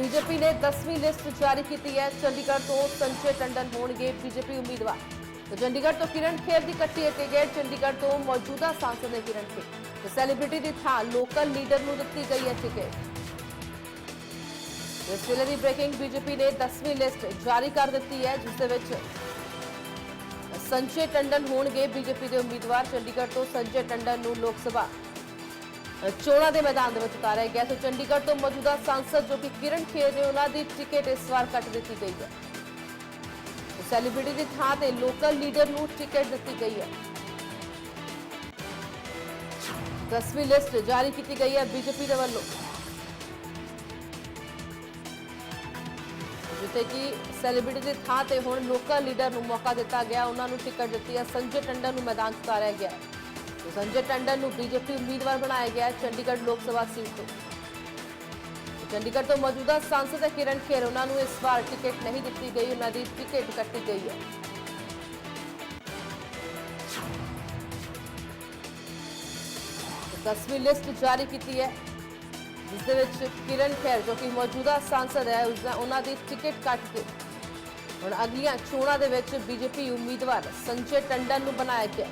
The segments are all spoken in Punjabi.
ਬੀਜੇਪੀ ਨੇ 10ਵੀਂ ਲਿਸਟ ਜਾਰੀ ਕੀਤੀ ਹੈ ਚੰਡੀਗੜ੍ਹ ਤੋਂ ਸੰਜੇ ਟੰਡਨ ਹੋਣਗੇ ਬੀਜੇਪੀ ਉਮੀਦਵਾਰ ਤਾਂ ਚੰਡੀਗੜ੍ਹ ਤੋਂ ਕਿਰਨ ਖੇਰ ਦੀ ਕੱਟੀ ਹੈ ਟਿਕਟ ਚੰਡੀਗੜ੍ਹ ਤੋਂ ਮੌਜੂਦਾ ਸਾਂਸਦ ਨੇ ਕਿਰਨ ਖੇਰ ਤੇ ਸੈਲੀਬ੍ਰਿਟੀ ਦੀ ਥਾਂ ਲੋਕਲ ਲੀਡਰ ਨੂੰ ਦਿੱਤੀ ਗਈ ਹੈ ਟਿਕਟ ਇਸ ਵੇਲੇ ਦੀ ਬ੍ਰੇਕਿੰਗ ਬੀਜੇਪੀ ਨੇ 10ਵੀਂ ਲਿਸਟ ਜਾਰੀ ਕਰ ਦਿੱਤੀ ਹੈ ਜਿਸ ਦੇ ਵਿੱਚ ਸੰਜੇ ਟੰਡਨ ਹੋਣਗੇ ਬੀਜੇਪੀ ਦੇ ਉਮੀਦਵਾਰ ਚੰਡੀਗੜ੍ਹ ਤੋਂ ਸੰਜੇ ਟੰਡਨ ਨੂੰ ਲੋਕ ਸਭਾ ਚੋਣਾਂ ਦੇ ਮੈਦਾਨ ਦੇ ਵਿੱਚ ਉਤਾਰਿਆ ਗਿਆ ਸੋ। ਚੰਡੀਗੜ੍ਹ ਤੋਂ ਮੌਜੂਦਾ ਸਾਂਸਦ ਜੋ ਕਿ ਕਿਰਨ ਖੇਰ ਨੇ ਉਹਨਾਂ ਦੀ ਟਿਕਟ ਇਸ ਵਾਰ ਕੱਟ ਦਿੱਤੀ ਗਈ ਹੈ। ਸੈਲੀਬ੍ਰਿਟੀ ਦੀ ਥਾਂ ਤੇ ਲੋਕਲ ਲੀਡਰ ਨੂੰ ਟਿਕਟ ਦਿੱਤੀ ਗਈ ਹੈ। 10ਵੀਂ ਲਿਸਟ ਜਾਰੀ ਕੀਤੀ ਗਈ ਹੈ ਬੀਜੇਪੀ ਦੇ ਵੱਲੋਂ। ਜਿੱਥੇ ਕਿ ਸੈਲੀਬ੍ਰਿਟੀ ਦੀ ਥਾਂ ਤੇ ਹੁਣ ਲੋਕਲ ਲੀਡਰ ਨੂੰ ਮੌਕਾ ਦਿੱਤਾ ਗਿਆ। ਉਹਨਾਂ ਨੂੰ ਟਿਕਟ ਦਿੱਤੀ ਹੈ। ਸੰਜੇ ਟੰਡਨ ਨੂੰ ਮੈਦਾਨ 'ਚ ਉਤਾਰਿਆ ਗਿਆ ਹੈ। ਤੇ ਸੰਜੇ ਟੰਡਨ ਨੂੰ ਬੀਜੇਪੀ ਉਮੀਦਵਾਰ ਬਣਾਇਆ ਗਿਆ ਚੰਡੀਗੜ੍ਹ ਲੋਕ ਸਭਾ ਸੀਟ ਤੋਂ ਚੰਡੀਗੜ੍ਹ ਤੋਂ ਮੌਜੂਦਾ ਸਾਂਸਦ ਹੈ ਕਿਰਨ ਖੇਰ ਉਹਨਾਂ ਨੂੰ ਇਸ ਵਾਰ ਟਿਕਟ ਨਹੀਂ ਦਿੱਤੀ ਗਈ ਉਹਨਾਂ ਦੀ ਟਿਕਟ ਕੱਟੀ ਗਈ ਹੈ ਦਸਵੀਂ ਲਿਸਟ ਜਾਰੀ ਕੀਤੀ ਹੈ ਜਿਸ ਦੇ ਵਿੱਚ ਕਿਰਨ ਖੇਰ ਜੋ ਕਿ ਮੌਜੂਦਾ ਸਾਂਸਦ ਹੈ ਉਸ ਉਹਨਾਂ ਦੀ ਟਿਕਟ ਕੱਟ ਕੇ ਹੁਣ ਅਗਲੀਆਂ ਚੋਣਾਂ ਦੇ ਵਿੱਚ ਬੀਜੇਪੀ ਉਮੀਦਵਾਰ ਸੰਜੇ ਟੰਡਨ ਨੂੰ ਬਣਾਇਆ ਗਿਆ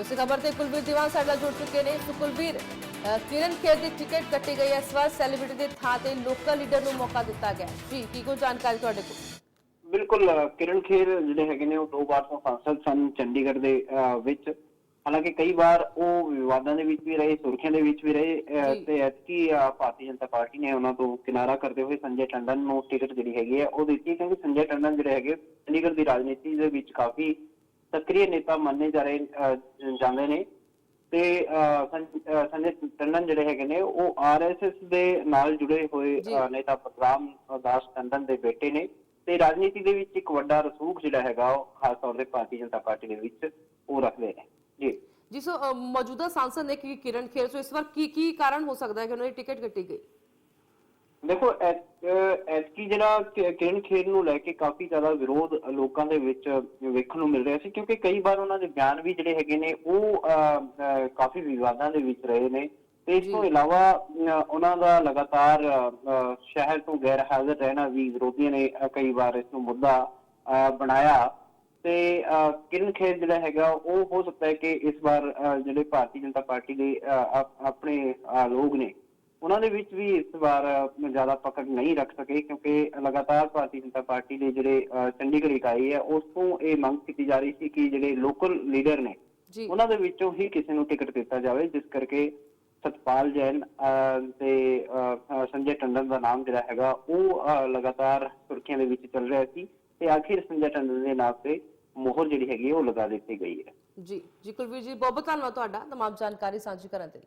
ਦੂਸਰੀ ਖਬਰ ਤੇ ਕੁਲਵੀਰ ਦੀਵਾਨ ਸਾਡੇ ਨਾਲ ਜੁੜ ਚੁੱਕੇ ਨੇ ਸੋ ਕੁਲਵੀਰ ਕਿਰਨ ਖੇਰ ਦੀ ਟਿਕਟ ਕੱਟੀ ਗਈ ਹੈ ਇਸ ਵਾਰ ਸੈਲੀਬ੍ਰਿਟੀ ਦੇ ਥਾਂ ਤੇ ਲੋਕਲ ਲੀਡਰ ਨੂੰ ਮੌਕਾ ਦਿੱਤਾ ਗਿਆ। ਜੀ ਕੀ ਕੋਈ ਜਾਣਕਾਰੀ ਤੁਹਾਡੇ ਕੋਲ ਬਿਲਕੁਲ ਕਿਰਨ ਖੇਰ ਜਿਹੜੇ ਹੈਗੇ ਨੇ ਉਹ ਦੋ ਵਾਰ ਤੋਂ ਸੰਸਦ ਸਨ ਚੰਡੀਗੜ੍ਹ ਦੇ ਵਿੱਚ ਹਾਲਾਂਕਿ ਕਈ ਵਾਰ ਉਹ ਵਿਵਾਦਾਂ ਦੇ ਵਿੱਚ ਵੀ ਰਹੇ ਸੁਰਖੀਆਂ ਦੇ ਵਿੱਚ ਵੀ ਰਹੇ। ਤੇ ਐਤਕੀ ਭਾਰਤੀ ਜਨਤਾ ਪਾਰਟੀ ਨੇ ਉਹਨਾਂ ਤੋਂ ਕਿਨਾਰਾ ਕਰਦੇ ਹੋਏ ਸੰਜੇ ਟੰਡਨ ਨੂੰ ਟਿਕਟ ਜਿਹੜੀ ਹੈਗੀ ਹੈ ਉਹ ਦਿੱਤੀ ਕਿਉਂਕਿ ਸੰਜੇ ਟੰਡਨ ਜਿਹੜੇ ਹੈਗੇ ਚੰਡੀਗੜ੍ਹ ਦੀ ਰਾਜਨੀਤੀ ਦੇ ਵਿੱਚ ਕਾਫੀ ਸਕਰੀय ਨੇਤਾ ਮੰਨੇ ਜਾ ਰਹੇ ਜਾਂਦੇ ਨੇ। ਤੇ ਸੰਜੇ ਟੰਡਨ ਜਿਹੜੇ ਹੈਗੇ ਨੇ ਉਹ ਆਰਐਸਐਸ ਦੇ ਨਾਲ ਜੁੜੇ ਹੋਏ ਨੇਤਾ ਪ੍ਰਗਰਾਮ ਦਾਸ ਟੰਡਨ ਦੇ ਬੇਟੇ ਨੇ। ਤੇ ਰਾਜਨੀਤੀ ਦੇ ਵਿੱਚ ਇੱਕ ਵੱਡਾ ਰਸੂਖ ਜਿਹੜਾ ਹੈਗਾ ਉਹ ਖਾਸ ਤੌਰ ਤੇ ਭਾਰਤੀ ਜਨਤਾ ਪਾਰਟੀ ਦੇ ਵਿੱਚ ਉਹ ਰੱਖਦੇ ਨੇ। ਜੀ। ਜੀ ਸੋ ਮੌਜੂਦਾ ਸਾਂਸਦ ਨੇ ਕਿ ਕਿਰਨ ਖੇਰ ਸੋ ਇਸ ਵਾਰ ਕੀ ਕੀ ਕਾਰਨ ਹੋ ਸਕਦਾ ਹੈ ਕਿ ਉਹਨਾਂ ਦੀ ਟਿਕਟ ਕੱਟੀ ਗਈ? ਦੇਖੋ ਐਤਕੀ ਜਿਹੜਾ ਕਿਰਨ ਖੇਰ ਨੂੰ ਲੈ ਕੇ ਕਾਫੀ ਜ਼ਿਆਦਾ ਵਿਰੋਧ ਲੋਕਾਂ ਦੇ ਵਿੱਚ ਵੇਖਣ ਨੂੰ ਮਿਲ ਰਿਹਾ ਸੀ ਕਿਉਂਕਿ ਕਈ ਵਾਰ ਉਹਨਾਂ ਦੇ ਬਿਆਨ ਵੀ ਜਿਹੜੇ ਹੈਗੇ ਨੇ ਉਹ ਕਾਫੀ ਵਿਵਾਦਾਂ ਦੇ ਵਿੱਚ ਰਹੇ ਨੇ ਤੇ ਇਸ ਤੋਂ। ਇਲਾਵਾ ਉਹਨਾਂ ਦਾ ਲਗਾਤਾਰ ਸ਼ਹਿਰ ਤੋਂ ਗੈਰ ਹਾਜ਼ਰ ਰਹਿਣਾ ਵੀ ਵਿਰੋਧੀਆਂ ਨੇ ਕਈ ਵਾਰ ਇਸ ਨੂੰ ਮੁੱਦਾ ਬਣਾਇਆ ਤੇ ਕਿਰਨ ਖੇਰ ਜਿਹੜਾ ਹੈਗਾ ਉਹ ਹੋ ਸਕਦਾ ਹੈ ਕਿ ਇਸ ਵਾਰ ਜਿਹੜੇ ਭਾਰਤੀ ਜਨਤਾ ਪਾਰਟੀ ਦੇ ਆਪਣੇ ਲੋਕ ਨੇ ਉਹਨਾਂ ਦੇ ਵਿੱਚ ਵੀ ਇਸ ਵਾਰ ਜ਼ਿਆਦਾ ਪਕੜ ਨਹੀਂ ਰੱਖ ਸਕੇ ਕਿਉਂਕਿ ਲਗਾਤਾਰ ਭਾਰਤੀ ਜਨਤਾ ਪਾਰਟੀ ਦੇ ਜਿਹੜੇ ਚੰਡੀਗੜ੍ਹ ਇਕਾਈ ਹੈ ਉਸ ਤੋਂ ਇਹ ਮੰਗ ਕੀਤੀ ਜਾ ਰਹੀ ਸੀ ਕਿ ਜਿਹੜੇ ਲੋਕਲ ਲੀਡਰ ਨੇ ਉਹਨਾਂ ਦੇ ਵਿੱਚੋਂ ਹੀ ਕਿਸੇ ਨੂੰ ਟਿਕਟ ਦਿੱਤਾ ਜਾਵੇ ਜਿਸ ਕਰਕੇ ਸਤਪਾਲ ਜੈਨ ਤੇ ਸੰਜੇ ਟੰਡਨ ਦਾ ਨਾਮ ਜਿਹੜਾ ਹੈਗਾ ਉਹ ਲਗਾਤਾਰ ਸੁਰਖੀਆਂ ਦੇ ਵਿੱਚ ਚੱਲ ਰਿਹਾ ਸੀ ਤੇ ਆਖਿਰ ਸੰਜੇ ਟੰਡਨ ਦੇ ਨਾਮ ਤੇ ਮੋਹਰ ਜਿਹੜੀ ਹੈਗੀ ਉਹ ਲਗਾ ਦਿੱਤੀ ਗਈ ਹੈ। ਜੀ ਜੀ ਕੁਲਵੀਰ ਜੀ ਬਹੁਤ ਬਹੁਤ ਧੰਨਵਾਦ ਤੁਹਾਡਾ। ਤਮਾਮ ਜਾਣਕਾਰੀ ਸਾਂਝੀ ਕਰਨ ਦੇ ਲਈ।